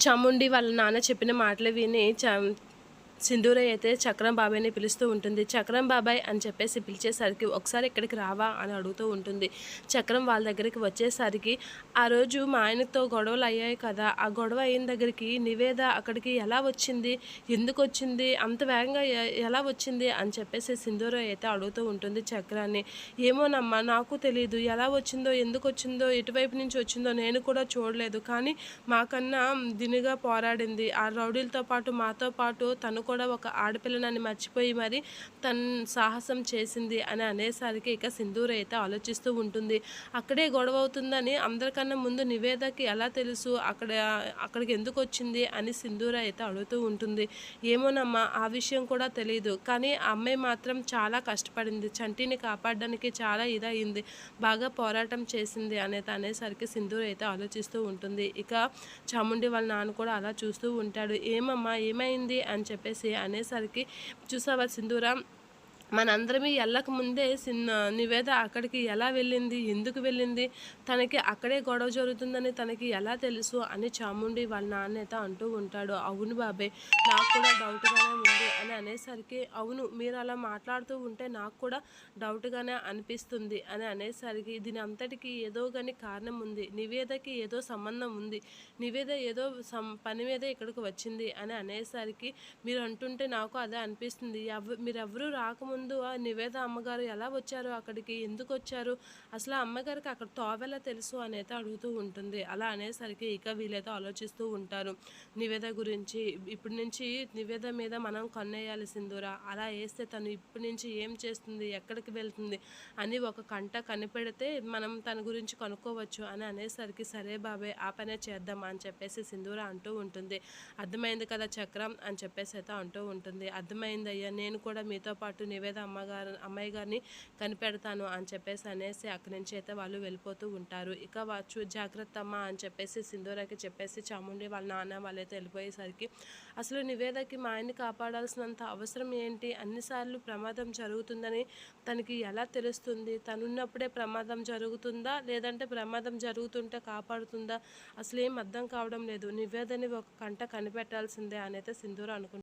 చాముండి వాళ్ళ నాన్న చెప్పిన మాటలు విని చ సింధూర అయితే చక్రం బాబాయ్ని పిలుస్తూ ఉంటుంది. చక్రం బాబాయ్ అని చెప్పేసి పిలిచేసరికి ఒకసారి ఇక్కడికి రావా అని అడుగుతూ ఉంటుంది. చక్రం వాళ్ళ దగ్గరికి వచ్చేసరికి ఆ రోజు మా ఆయనతో గొడవలు అయ్యాయి కదా ఆ గొడవ అయిన దగ్గరికి నివేద అక్కడికి ఎలా వచ్చింది ఎందుకు వచ్చింది అంత వేగంగా ఎలా వచ్చింది అని చెప్పేసి సింధూర అయితే అడుగుతూ ఉంటుంది చక్రాన్ని. ఏమోనమ్మా నాకు తెలియదు ఎలా వచ్చిందో ఎందుకు వచ్చిందో ఎటువైపు నుంచి వచ్చిందో నేను కూడా చూడలేదు. కానీ మాకన్నా దినిగా పోరాడింది. ఆ రౌడీలతో పాటు మాతో పాటు తను కూడా ఒక ఆడపిల్లనని మర్చిపోయి మరి తను సాహసం చేసింది అని అనేసరికి ఇక సింధూర అయితే ఆలోచిస్తూ ఉంటుంది. అక్కడే గొడవ అవుతుందని అందరికన్నా ముందు నివేదకి ఎలా తెలుసు? అక్కడ అక్కడికి ఎందుకు వచ్చింది? అని సింధూర అయితే అడుగుతూ ఉంటుంది. ఏమోనమ్మా ఆ విషయం కూడా తెలియదు కానీ ఆ అమ్మాయి మాత్రం చాలా కష్టపడింది. చంటిని కాపాడడానికి చాలా ఇదయింది. బాగా పోరాటం చేసింది అనేది అనేసరికి సింధూర్ అయితే ఆలోచిస్తూ ఉంటుంది. ఇక చాముండి వాళ్ళ నాన్న కూడా అలా చూస్తూ ఉంటాడు. ఏమమ్మా ఏమైంది? అని చెప్పేసి అనేసరికి చూసావా సింధూర మనందరమీ వెళ్ళక ముందే సిన్న నివేద అక్కడికి ఎలా వెళ్ళింది ఎందుకు వెళ్ళింది తనకి అక్కడే గొడవ జరుగుతుందని తనకి ఎలా తెలుసు అని చాముండి వాళ్ళ నాన్న అంటూ ఉంటాడు. అవును బాబాయ్ నాకు కూడా డౌట్గానే ఉంది అని అనేసరికి అవును మీరు అలా మాట్లాడుతూ ఉంటే నాకు కూడా డౌట్గానే అనిపిస్తుంది అని అనేసరికి దీని అంతటికి ఏదో కానీ కారణం ఉంది నివేదకి ఏదో సంబంధం ఉంది నివేద ఏదో సం పని మీద ఇక్కడికి వచ్చింది అని అనేసరికి మీరు అంటుంటే నాకు అదే అనిపిస్తుంది. ఎవ మీరెవరూ రాకముందు ముందు ఆ నివేద అమ్మగారు ఎలా వచ్చారు అక్కడికి ఎందుకు వచ్చారు అసలు ఆ అమ్మగారికి అక్కడ తోవెలా తెలుసు అనేది అడుగుతూ ఉంటుంది. అలా అనేసరికి ఇక వీళ్ళైతే ఆలోచిస్తూ ఉంటారు. నివేద గురించి ఇప్పటి నుంచి నివేద మీద మనం కన్నేయాలి సింధూరా అలా వేస్తే తను ఇప్పటి నుంచి ఏం చేస్తుంది ఎక్కడికి వెళ్తుంది అని ఒక కంట కనిపెడితే మనం తన గురించి కనుక్కోవచ్చు అని అనేసరికి సరే బాబాయ్ ఆ పనే చేద్దాం అని చెప్పేసి సింధూర అంటూ ఉంటుంది. అర్థమైంది కదా చక్రం అని చెప్పేసి అయితే అంటూ ఉంటుంది. అర్థమైంది అయ్యా నేను కూడా మీతో పాటు నివేద అమ్మగారు అమ్మాయి గారిని కనిపెడతాను అని చెప్పేసి అనేసి అక్కడి నుంచి అయితే వాళ్ళు వెళ్ళిపోతూ ఉంటారు. ఇక వచ్చు జాగ్రత్త అమ్మ అని చెప్పేసి సింధూరాకి చెప్పేసి చాముండి వాళ్ళ నాన్న వాళ్ళైతే వెళ్ళిపోయేసరికి అసలు నివేదకి మా ఆయన్ని కాపాడాల్సినంత అవసరం ఏంటి? అన్నిసార్లు ప్రమాదం జరుగుతుందని తనకి ఎలా తెలుస్తుంది? తనున్నప్పుడే ప్రమాదం జరుగుతుందా? లేదంటే ప్రమాదం జరుగుతుంటే కాపాడుతుందా? అసలు ఏం అర్థం కావడం లేదు. నివేదని ఒక కంట కనిపెట్టాల్సిందే అని అయితే సింధూర అనుకుంటుంది